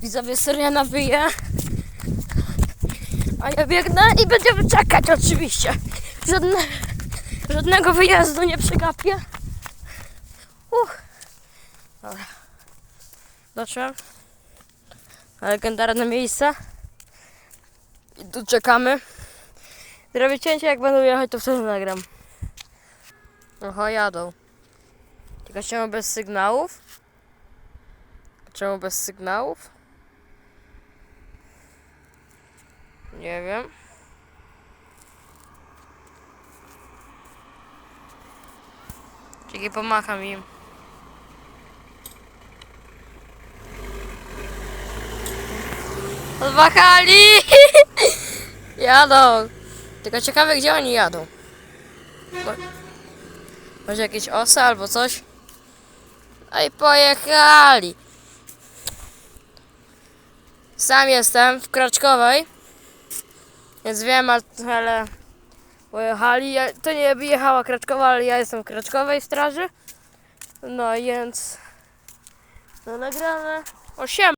Widzowie Syriana wyje. A ja biegnę i będziemy czekać oczywiście. Żadne, żadnego wyjazdu nie przegapię. Uch. Dobra. Na legendarne miejsce. I tu czekamy. Zrobię cięcie, jak będą jechać, to wtedy nagram. Oho, jadą. Tylko czemu bez sygnałów? Czemu bez sygnałów? Nie wiem. Czekaj, pomacham im. Odmachali! Jadą. Tylko ciekawe, gdzie oni jadą. Mo- Może jakieś osy albo coś? No i pojechali. Sam jestem w Kraczkowej. Więc wiem, al- ale pojechali. Ja, to nie jechała Kraczkowa, ale ja jestem w Kraczkowej straży. No więc no nagramy. O, siema.